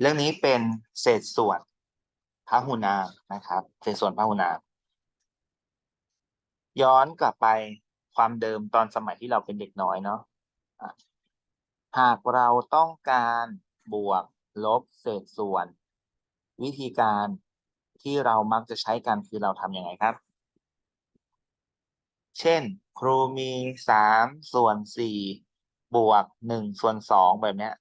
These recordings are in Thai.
เรื่องนี้เป็นเศษส่วนพหุนามนะครับ เศษส่วนพหุนามย้อนกลับไปความเดิมตอนสมัยที่เราเป็นเด็กน้อยเนาะหากเราต้องการบวกลบเศษส่วน วิธีการที่เรามักจะใช้กันคือเราทำยังไงครับ เช่น ครูมีสามส่วนสี่บวกหนึ่งส่วนสองแบบเนี้ย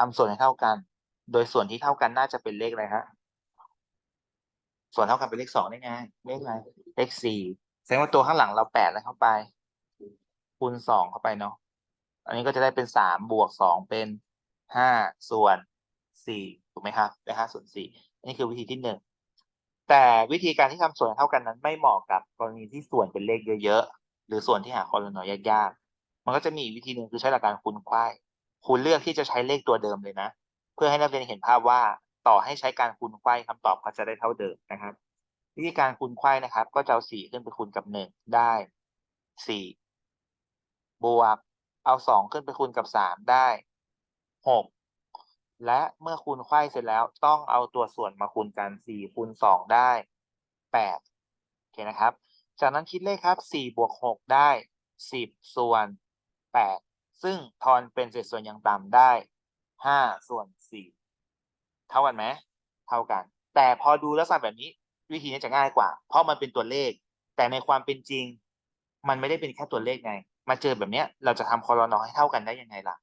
ทำส่วนให้เท่ากัน โดยส่วนที่เท่ากันน่าจะเป็นเลขอะไรฮะส่วนเท่ากันเป็นเลขสองได้ไงเลขอะไรเลขสี่แสดงว่าตัวข้างหลังเราแปดแล้วเข้าไป คูณสองเข้าไปเนาะอันนี้ก็จะได้เป็นสามบวกสองเป็นห้าส่วนสี่ถูกไหมครับได้ห้าส่วนสี่อันนี้คือวิธีที่หนึ่งแต่วิธีการที่ทำส่วนเท่ากันนั้นไม่เหมาะกับกรณีที่ส่วนเป็นเลขเยอะๆหรือส่วนที่หาคอลนอยยากๆมันก็จะมีวิธีหนึ่งคือใช้หลักการคูณไขว้ คุณเลือกที่จะใช้เลขตัวเดิมเลยนะ เพื่อให้นักเรียนเห็นภาพว่าต่อให้ใช้การคูณไขว้คำตอบก็จะได้เท่าเดิมนะครับ วิธีการคูณไขว้นะครับ ก็จะเอาสี่ขึ้นไปคูณกับหนึ่งได้สี่บวกเอาสองขึ้นไปคูณกับสามได้หกและเมื่อคูณไขว้เสร็จแล้วต้องเอาตัวส่วนมาคูณกันสี่คูณสองได้แปดโอเคนะครับ จากนั้นคิดเลขครับสี่บวกหกได้สิบส่วนแปด ซึ่งทอนเป็นเศษส่วนอย่างต่ำได้ห้าส่วนสี่เท่ากันไหมเท่ากัน แต่พอดูลักษณะแบบนี้ วิธีนี้จะง่ายกว่า เพราะมันเป็นตัวเลข แต่ในความเป็นจริง มันไม่ได้เป็นแค่ตัวเลขไง มาเจอแบบเนี้ย เราจะทำคอรนอให้เท่ากันได้ยังไงล่ะ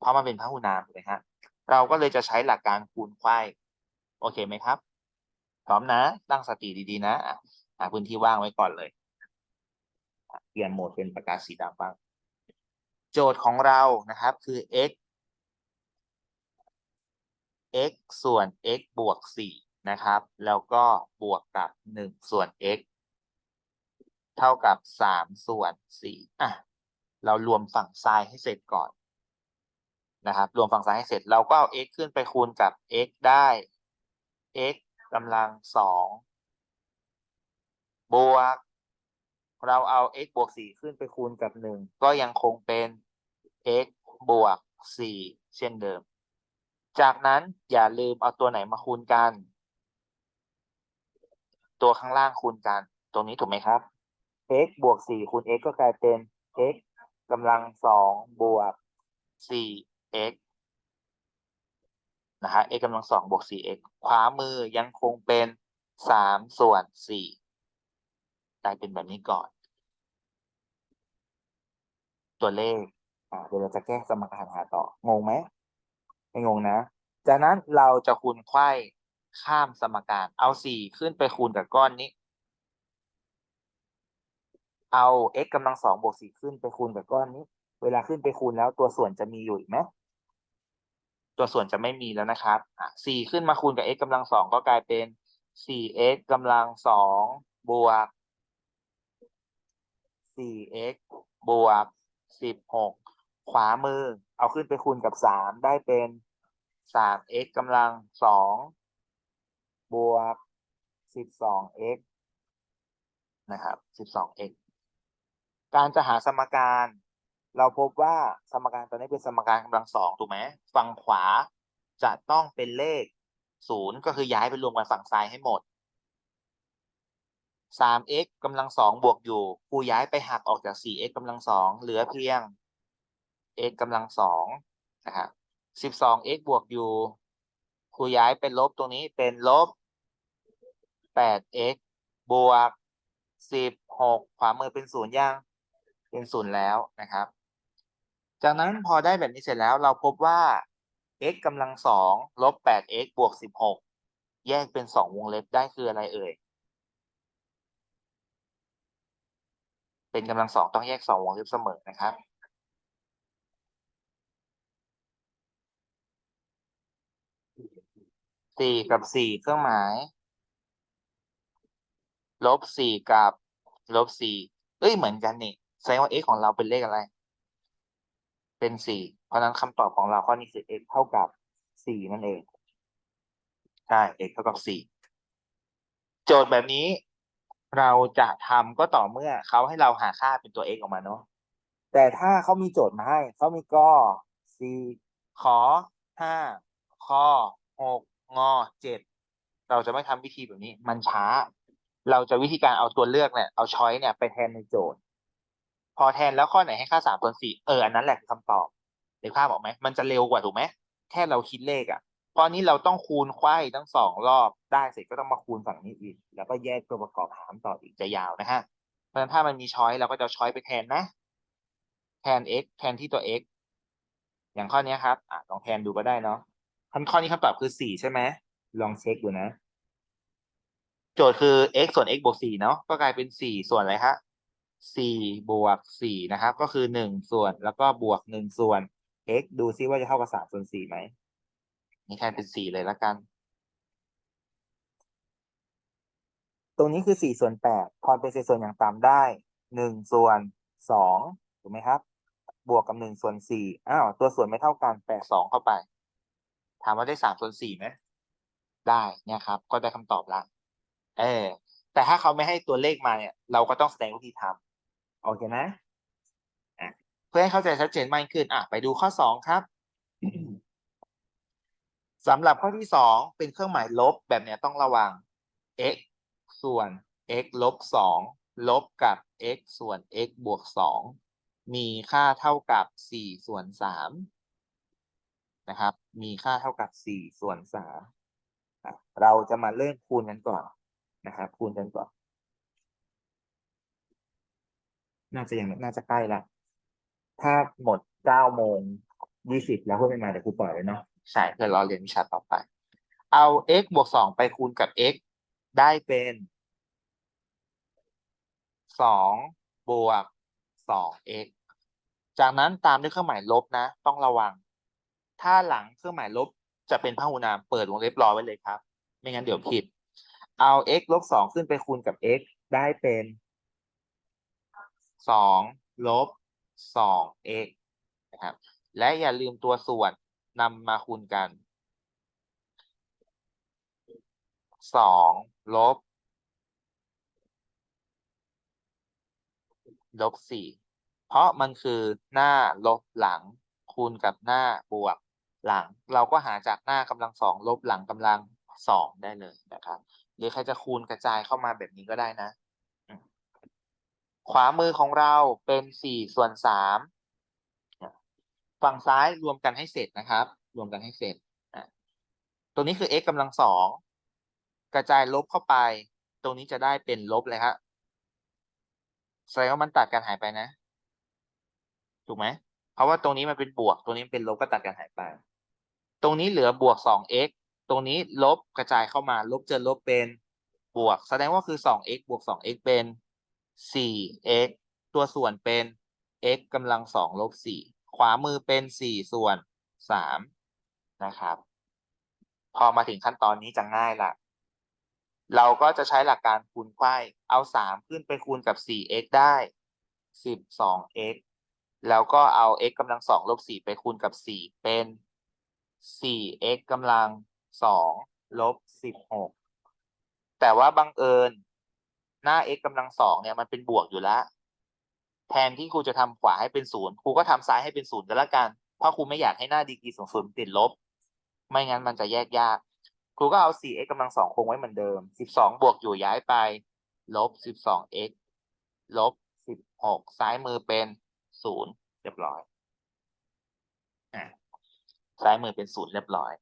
เพราะมันเป็นพหุนามถูกไหมฮะเราก็เลยจะใช้หลักการคูณไขว้โอเคไหมครับ พร้อมนะ ตั้งสติดีๆนะหาพื้นที่ว่างไว้ก่อนเลยเปลี่ยนโหมดเป็นประกาศสีดำบ้าง โจทย์ของเรานะครับคือ x x ส่วน x บวกสี่นะครับ แล้วก็บวกกับหนึ่งส่วน x เท่ากับสามส่วนสี่อะ เรารวมฝั่งซ้ายให้เสร็จก่อนนะครับ รวมฝั่งซ้ายให้เสร็จ เราก็เอา x ขึ้นไปคูณกับ x ได้ x กำลังสองบวก เราเอา x บวกสี่ขึ้นไปคูณกับหนึ่งก็ยังคงเป็น x บวกสี่เช่นเดิม จากนั้นอย่าลืมเอาตัวไหนมาคูณกัน ตัวข้างล่างคูณกัน ตรงนี้ถูกไหมครับ x บวกสี่คูณ x ก็กลายเป็น x กำลังสองบวกสี่ x นะฮะ x กำลังสองบวกสี่ x ขวามือยังคงเป็นสามส่วนสี่ก ลายเป็นแบบนี้ก่อน ตัวเลขอ่าเดี๋ยวเราจะแก้สมการหาต่องงไหมไม่งงนะ จากนั้นเราจะคูณไขว้ข้ามสมการ เอาสี่ขึ้นไปคูณกับก้อนนี้ เอา x กำลังสองบวกสี่ขึ้นไปคูณกับก้อนนี้ เวลาขึ้นไปคูณแล้วตัวส่วนจะมีอยู่อีกไหมตัวส่วนจะไม่มีแล้วนะครับอะสี่ขึ้นมาคูณกับ x กำลังสองก็กลายเป็นสี่ x กำลังสองบวก สี่ x บวกสิบหกขวามือ เอาขึ้นไปคูณกับสามได้เป็นสาม x กำลังสองบวกสิบสอง x นะครับสิบสอง x การจะหาสมการ เราพบว่าสมการตัวนี้เป็นสมการกำลังสองถูกไหมฝั่งขวาจะต้องเป็นเลขศูนย์ก็คือย้ายไปรวมกันฝั่งซ้ายให้หมด สาม x กำลังสองบวกอยู่ครูย้ายไปหักออกจากสี่ x กำลังสองเหลือเพียง x กำลังสองนะครับสิบสอง x บวกอยู่ครูย้ายเป็นลบตรงนี้เป็นลบแปด x บวกสิบหกขวามือเป็นศูนย์ยังเป็นศูนย์แล้วนะครับ จากนั้นพอได้แบบนี้เสร็จแล้วเราพบว่า x กำลังสองลบแปด x บวกสิบหกแยกเป็นสองวงเล็บได้คืออะไรเอ่ย เป็นกำลังสองต้องแยกสองวงเล็บเสมอนะครับ สี่กับสี่เครื่องหมาย ลบสี่กับลบสี่เอ้ยเหมือนกันนี่แสดงว่า x ของเราเป็นเลขอะไร เป็นสี่เพราะฉะนั้นคำตอบของเราข้อนี้คือ x เท่ากับสี่นั่นเอง ใช่ x เท่ากับสี่โจทย์แบบนี้ เราจะทำก็ต่อเมื่อเขาให้เราหาค่าเป็นตัว x ออกมาเนาะแต่ถ้าเขามีโจทย์มาให้เขามีก็ c ขอห้าคอหกงอเจ็ดเราจะไม่ทำวิธีแบบนี้ มันช้า เราจะวิธีการเอาตัวเลือกเนี่ยเอาช้อยเนี่ยไปแทนในโจทย์ พอแทนแล้วข้อไหนให้ค่าสามส่วนสี่เอออันนั้นแหละคือคำตอบเดี๋ยวภาพออกไหมมันจะเร็วกว่าถูกไหมแค่เราคิดเลขอะ พราะนี้เราต้องคูณไขว้ทั้งสองรอบได้เสร็จก็ต้องมาคูณฝั่งนี้อีก แล้วก็แยกตัวประกอบหารต่ออีกจะยาวนะฮะเพราะฉะนั้นถ้ามันมีช้อยเราก็จะช้อยไปแทนนะ แทน x แทนที่ตัว x อย่างข้อนี้ครับอะลองแทนดูก็ได้เนาะคำข้อนี้คำตอบคือสี่ใช่ไหมลองเช็คดูนะ โจทย์คือ x ส่วน x บวกสี่เนาะก็กลายเป็นสี่ส่วนอะไรฮะสี่บวกสี่นะครับ ก็คือหนึ่งส่วนแล้วก็บวกหนึ่งส่วน x ดูซิว่าจะเท่ากับสามส่วนสี่ไหม นี่แทนเป็นสี่เลยละกัน ตรงนี้คือสี่ส่วนแปดพอเป็นเศษส่วนอย่างต่ำได้หนึ่งส่วนสองถูกไหมครับ บวกกับหนึ่งส่วนสี่อ้าวตัวส่วนไม่เท่ากันแปดสองเข้าไป ถามว่าได้สามส่วนสี่ไหมได้เนี่ยครับ ก็ได้คำตอบละเออแต่ถ้าเขาไม่ให้ตัวเลขมาเนี่ย เราก็ต้องแสดงวิธีทำโอเคนะอะเพื่อให้เข้าใจชัดเจนมากขึ้นอะไปดูข้อสองครับ สำหรับข้อที่สองเป็นเครื่องหมายลบแบบนี้ต้องระวัง x ส่วน x ลบสองลบกับ x ส่วน x บวกสองมีค่าเท่ากับสี่ส่วนสามนะครับ มีค่าเท่ากับสี่ส่วนสามเราจะมาเริ่มคูณกันก่อนนะครับคูณกันก่อน น่าจะยังน่าจะใกล้ละถ้าหมดเก้าโมงยี่สิบแล้วเพื่อนไม่มาเดี๋ยวครูปล่อยเลยเนาะ ใช่เพื่อรอเรียนวิชาต่อไป เอา x บวกสองไปคูณกับ x ได้เป็นสองบวกสอง x จากนั้นตามด้วยเครื่องหมายลบนะ ต้องระวัง ถ้าหลังเครื่องหมายลบจะเป็นพหุนามเปิดวงเล็บรอไว้เลยครับ ไม่งั้นเดี๋ยวผิด เอา x ลบสองขึ้นไปคูณกับ x ได้เป็นสองลบสอง x นะครับ และอย่าลืมตัวส่วน นำมาคูณกันสองลบ ลบสี่เพราะมันคือหน้าลบหลังคูณกับหน้าบวกหลัง เราก็หาจากหน้ากำลังสองลบหลังกำลังสองได้เลยนะครับ หรือใครจะคูณกระจายเข้ามาแบบนี้ก็ได้นะ ขวามือของเราเป็นสี่ส่วนสาม ฝั่งซ้ายรวมกันให้เสร็จนะครับ รวมกันให้เสร็จตัวนี้คือ x กำลังสองกระจายลบเข้าไป ตรงนี้จะได้เป็นลบเลยครับแสดงว่ามันตัดกันหายไปนะ ถูกไหมเพราะว่าตรงนี้มันเป็นบวก ตรงนี้เป็นลบก็ตัดกันหายไป ตรงนี้เหลือบวกสอง x ตรงนี้ลบกระจายเข้ามา ลบเจอลบเป็นบวก แสดงว่าคือสอง x บวกสอง x เป็นสี่ x ตัวส่วนเป็น x กำลังสองลบสี่ ขวามือเป็นสี่ส่วนสามนะครับ พอมาถึงขั้นตอนนี้จะง่ายละเราก็จะใช้หลักการคูณไขว้เอาสามขึ้นไปคูณกับสี่ x ได้สิบสอง x แล้วก็เอา x กำลังสองลบสี่ไปคูณกับสี่เป็นสี่ x กำลังสองลบสิบหกแต่ว่าบังเอิญหน้า x กำลังสองเนี่ยมันเป็นบวกอยู่แล้ว แทนที่ครูจะทำขวาให้เป็นศูนย์ครูก็ทำซ้ายให้เป็นศูนย์ก็แล้วกัน เพราะครูไม่อยากให้หน้าดีกรีสูงสุดติดลบ ไม่งั้นมันจะแยกยาก ครูก็เอา 4x กำลังสองคงไว้เหมือนเดิม 12 บวกอยู่ย้ายไป ลบ 12x ลบ 16 ซ้ายมือเป็น 0 เรียบร้อยอะซ้ายมือเป็น 0 เรียบร้อย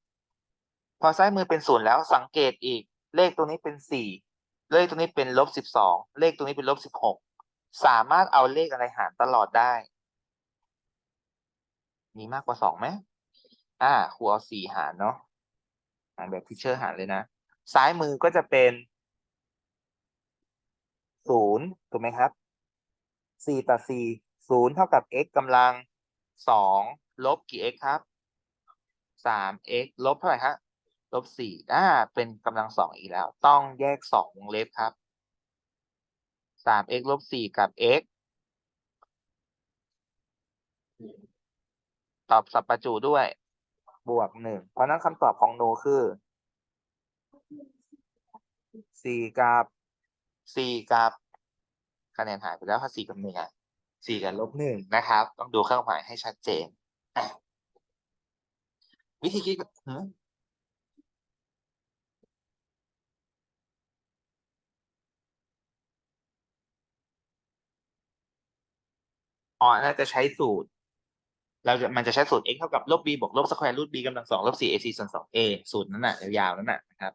พอซ้ายมือเป็น 0 แล้วสังเกตอีก เลขตรงนี้เป็น 4 เลขตรงนี้เป็นลบ 12 เลขตรงนี้เป็นลบ 16 สามารถเอาเลขอะไรหารตลอดได้ มีมากกว่า2ไหมอ่าครูเอา4หารเนาะหารแบบทิเชอร์หารเลยนะ ซ้ายมือก็จะเป็นศูนย์ถูกไหมครับสี่ต่อสี่ศูนย์เท่ากับ x กำลังสองลบกี่ x ครับสาม x ลบเท่าไหร่ฮะลบสี่อ่า เป็นกำลังสองอีกแล้ว ต้องแยกสองวงเล็บครับ สาม x ลบสี่กับ x ตอบสับประจุด้วย บวกหนึ่ง เพราะนั้นคำตอบของโนคือสี่กับสี่กับคะแนนหายไปแล้วถ้าสี่กับหนึ่งอะสี่กับลบหนึ่งนะครับ ต้องดูเครื่องหมายให้ชัดเจน วิธีคิด ออ๋อน่าจะใช้สูตร เราจะมันจะใช้สูตร x เท่ากับลบ b บวกลบสแควร์รูท b กำลังสองลบสี่ ac ส่วนสอง a สูตรนั้นน่ะ ยาวๆนั้นน่ะนะครับ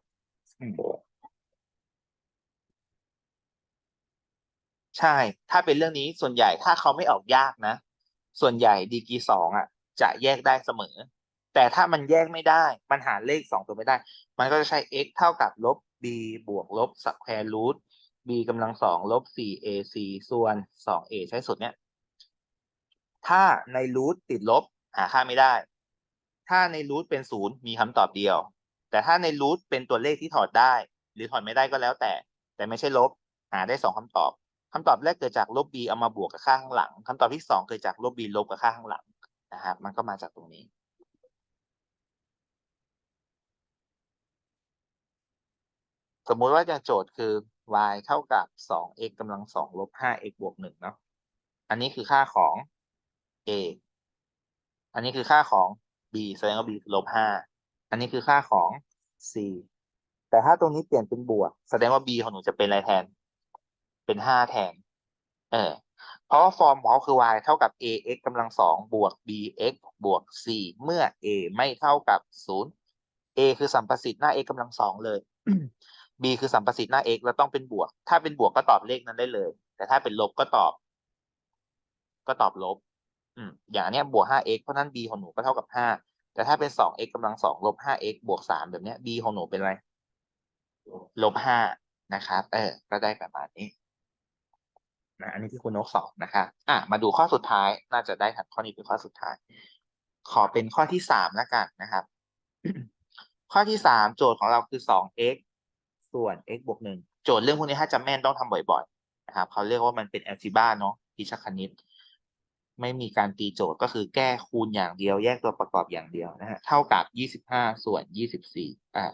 ใช่ ถ้าเป็นเรื่องนี้ส่วนใหญ่ถ้าเขาไม่ออกยากนะ ส่วนใหญ่ดีกีสองอะ จะแยกได้เสมอ แต่ถ้ามันแยกไม่ได้ มันหาเลขสองตัวไม่ได้ มันก็จะใช้ x เท่ากับลบ b บวกลบสแควร์รูท b กำลังสองลบสี่ ac ส่วนสอง a ใช้สูตรเนี้ย ถ้าในรูทติดลบหาค่าไม่ได้ ถ้าในรูทเป็นศูนย์มีคำตอบเดียว แต่ถ้าในรูทเป็นตัวเลขที่ถอดได้ หรือถอดไม่ได้ก็แล้วแต่ แต่ไม่ใช่ลบ หาได้สองคำตอบคำตอบแรกเกิดจากลบ b เอามาบวกกับค่าข้างหลังคำตอบที่สองเกิดจากลบ b ลบกับค่าข้างหลังนะครับมันก็มาจากตรงนี้สมมุติว่าจะโจทย์คือ y เท่ากับสอง x กำลังสองลบห้า x บวกหนึ่งเนาะ อันนี้คือค่าของ a อันนี้คือค่าของ b แสดงว่า b คือลบห้าอันนี้คือค่าของ c แต่ถ้าตรงนี้เปลี่ยนเป็นบวก แสดงว่า b ของหนูจะเป็นอะไรแทน เป็นห้าแทน เออ เพราะว่าฟอร์มของเขาคือ y เท่ากับ ax กำลังสองบวก bx บวก c เมื่อ a ไม่เท่ากับศูนย์ a คือสัมประสิทธิ์หน้า x กำลังสองเลย b คือสัมประสิทธิ์หน้า x แล้วต้องเป็นบวก ถ้าเป็นบวกก็ตอบเลขนั้นได้เลย แต่ถ้าเป็นลบก็ตอบ ก็ตอบลบ อืมอย่างเนี้ยบวก 5x เพราะนั้น b ของหนูก็เท่ากับ 5 แต่ถ้าเป็น 2x กำลังสองลบ 5x บวก 3 แบบเนี้ย b ของหนูเป็นอะไร ลบ 5 นะครับ เออ ก็ได้ประมาณนี้นะอันนี้ที่คุณนกสอนนะคะอะ มาดูข้อสุดท้าย น่าจะได้ถัดข้อนี้เป็นข้อสุดท้าย ขอเป็นข้อที่สามแล้วกันนะครับ ข้อที่สามโจทย์ของเราคือ 2x ส่วน x บวกหนึ่งโจทย์เรื่องพวกนี้ถ้าจำแม่นต้องทำบ่อยๆ นะครับ เขาเรียกว่ามันเป็นแอลจิบ้าเนาะวิชคณิต ไม่มีการตีโจทย์ก็คือแก้คูณอย่างเดียว แยกตัวประกอบอย่างเดียวนะฮะเท่ากับยี่สิบห้าส่วนยี่สิบสี่อ่า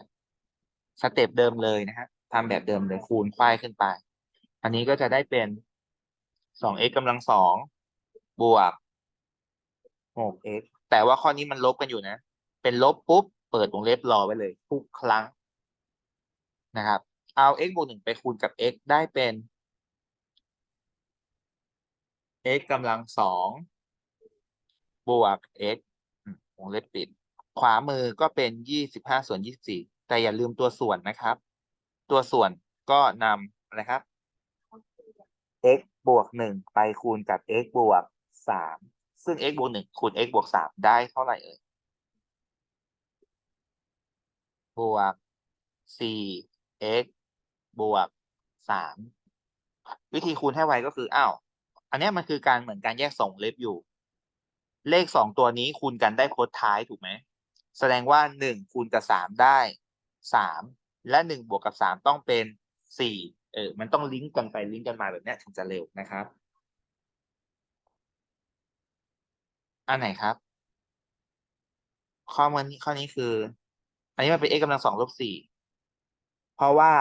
สเต็ปเดิมเลยนะฮะทำแบบเดิมเลยคูณควายขึ้นไป อันนี้ก็จะได้เป็นสอง x กำลังสองบวกหก x แต่ว่าข้อนี้มันลบกันอยู่นะ เป็นลบปุ๊บ เปิดวงเล็บรอไว้เลย ทุกครั้งนะครับ เอา x บวกหนึ่งไปคูณกับ x ได้เป็น x กำลังสองบวก x วงเล็บปิด ขวามือก็เป็นยี่สิบห้าส่วนยี่สิบสี่แต่อย่าลืมตัวส่วนนะครับ ตัวส่วนก็นำอะไรครับ x บวกหนึ่งไปคูณกับ x บวกสามซึ่ง x บวกหนึ่งคูณ x บวกสามได้เท่าไหร่เอ่ยบวกสี่ x บวกสามวิธีคูณให้ไวก็คืออ้าว อันนี้มันคือการเหมือนการแยกส่งเล็บอยู่ เลขสองตัวนี้คูณกันได้โค้ดท้ายถูกไหมแสดงว่าหนึ่งคูณกับสามได้สามและหนึ่งบวกกับสามต้องเป็นสี่เออ มันต้องลิงก์กันไปลิงก์กันมาแบบนี้ถึงจะเร็วนะครับ อันไหนครับ ข้อมันข้อนี้คือ อันนี้มันเป็น x กำลังสองลบสี่เพราะว่า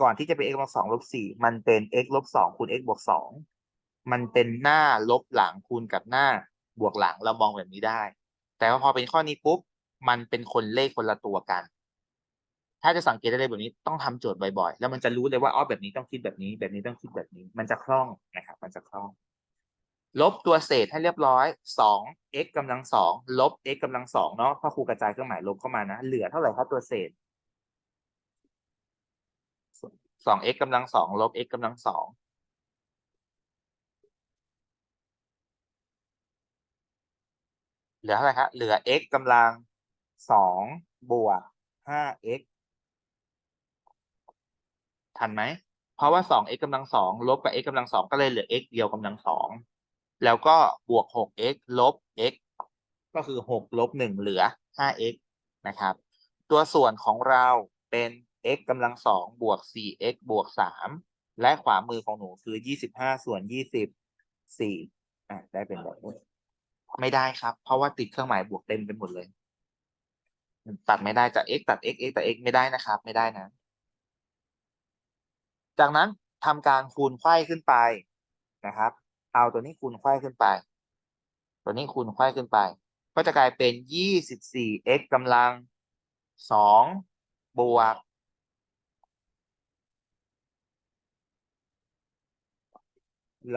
ก่อนที่จะเป็น x กำลังสองลบสี่มันเป็น x ลบสองคูณ x บวกสอง มันเป็นหน้าลบหลังคูณกับหน้าบวกหลังเรามองแบบนี้ได้ แต่ว่าพอเป็นข้อนี้ปุ๊บมันเป็นคนเลขคนละตัวกัน ถ้าจะสังเกตได้เลยแบบนี้ต้องทำโจทย์บ่อยๆ แล้วมันจะรู้เลยว่าอ๋อแบบนี้ต้องคิดแบบนี้ แบบนี้ต้องคิดแบบนี้ มันจะคล่องนะครับ มันจะคล่อง ลบตัวเศษให้เรียบร้อยสอง x กำลังสองลบ x กำลังสองเนาะพราะครูกระจายเครื่องหมายลบเข้ามานะ เหลือเท่าไหร่ครับตัวเศษสอง x กำลังสองลบ x กำลังสอง เหลือเท่าไรครับเหลือ x กำลังสองบวกห้า x ทันไหม เพราะว่าสอง x กำลังสองลบกับ x กำลังสองก็เลยเหลือ x เดียวกำลังสองแล้วก็บวกหก x ลบ x ก็คือหกลบหนึ่งเหลือห้า x นะครับ ตัวส่วนของเราเป็น x กำลังสองบวกสี่ x บวกสามและขวามือของหนูคือยี่สิบห้าส่วนยี่สิบสี่อะได้เป็นแบบนี้ ไม่ได้ครับ เพราะว่าติดเครื่องหมายบวกเต็มไปหมดเลย ตัดไม่ได้จาก x ตัด x x ตัด x ไม่ได้นะครับ ไม่ได้นะ จากนั้นทำการคูณไขว้ขึ้นไปนะครับ เอาตัวนี้คูณไขว้ขึ้นไป ตัวนี้คูณไขว้ขึ้นไป ก็จะกลายเป็นยี่สิบสี่ x กำลังสองบวก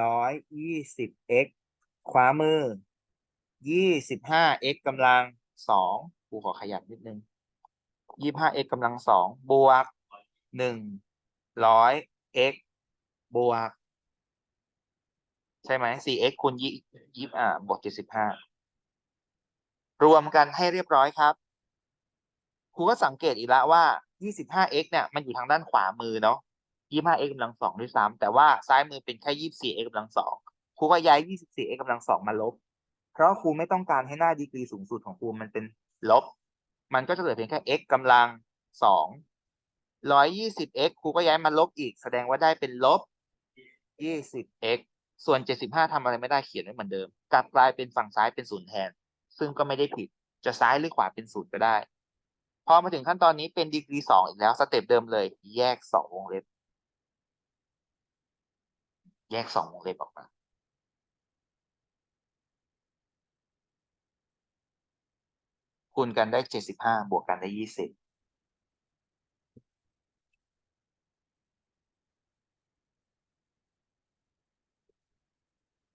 ร้อยยี่สิบ x ขวามือ ยี่สิบห้า x กำลังสองกูขอขยับนิดนึงยี่ห้า x กำลังสองบวกหนึ่งร้อย x บวก ใช่ไหมสี่ x คูณยี่ยี่อ่าบวกเจ็ดสิบห้ารวมกันให้เรียบร้อยครับครูก็สังเกตอีกแล้วว่า 25x เนี่ย มันอยู่ทางด้านขวามือเนาะ 25x กำลังสองด้วยซ้ำแต่ว่าซ้ายมือเป็นแค่ 24x กำลังสองครูก็ย้าย 24x กำลังสองมาลบ เพราะครูไม่ต้องการให้หน้าดีกรีสูงสุดของครูมันเป็นลบ มันก็จะเหลือเพียงแค่ x กำลังสอง 120x ครูก็ย้ายมาลบอีก แสดงว่าได้เป็นลบ 20x ส่วน75ทำอะไรไม่ได้เขียนไว้เหมือนเดิม กลับกลายเป็นฝั่งซ้ายเป็นศูนย์แทน ซึ่งก็ไม่ได้ผิด จะซ้ายหรือขวาเป็นศูนย์ก็ได้ พอมาถึงขั้นตอนนี้เป็นดีกรีสองอีกแล้วสเต็ปเดิมเลย แยกสองวงเล็บ แยกสองวงเล็บออกมา คูณกันได้เจ็ดสิบห้าบวกกันได้ยี่สิบ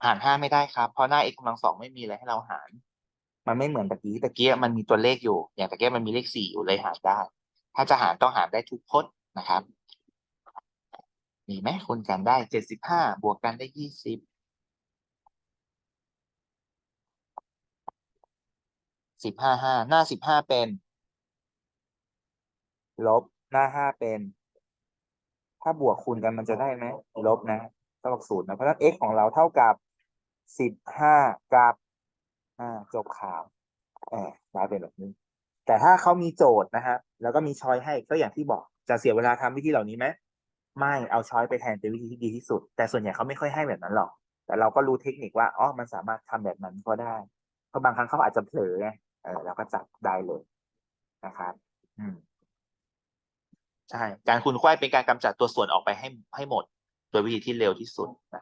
หารห้าไม่ได้ครับ เพราะหน้า x กำลังสองไม่มีอะไรให้เราหาร มันไม่เหมือนตะกี้ตะกี้มันมีตัวเลขอยู่ อย่างตะกี้มันมีเลขสี่อยู่เลยหารได้ ถ้าจะหารต้องหารได้ทุกพจน์นะครับมีไหมคูณกันได้เจ็ดสิบห้าบวกกันได้ยี่สิบ สิบห้าห้าหน้าสิบห้าเป็น ลบหน้าห้าเป็น ถ้าบวกคูณกันมันจะได้ไหมลบนะเท่ากับศูนย์นะเพราะฉะนั้น x ของเราเท่ากับสิบห้ากับอ่าจบข่าวแอบได้เป็นแบบนี้ แต่ถ้าเขามีโจทย์นะฮะแล้วก็มีช้อยให้ก็อย่างที่บอกจะเสียเวลาทำวิธีเหล่านี้ไหมไม่เอาช้อยไปแทนเป็นวิธีที่ดีที่สุด แต่ส่วนใหญ่เขาไม่ค่อยให้แบบนั้นหรอก แต่เราก็รู้เทคนิคว่าอ๋อมันสามารถทำแบบนั้นก็ได้ เพราะบางครั้งเขาอาจจะเผลอไง เออเราก็จับได้เลยนะครับ อืมใช่ การคุณไขว้เป็นการกำจัดตัวส่วนออกไปให้ให้หมด โดยวิธีที่เร็วที่สุดนะครับ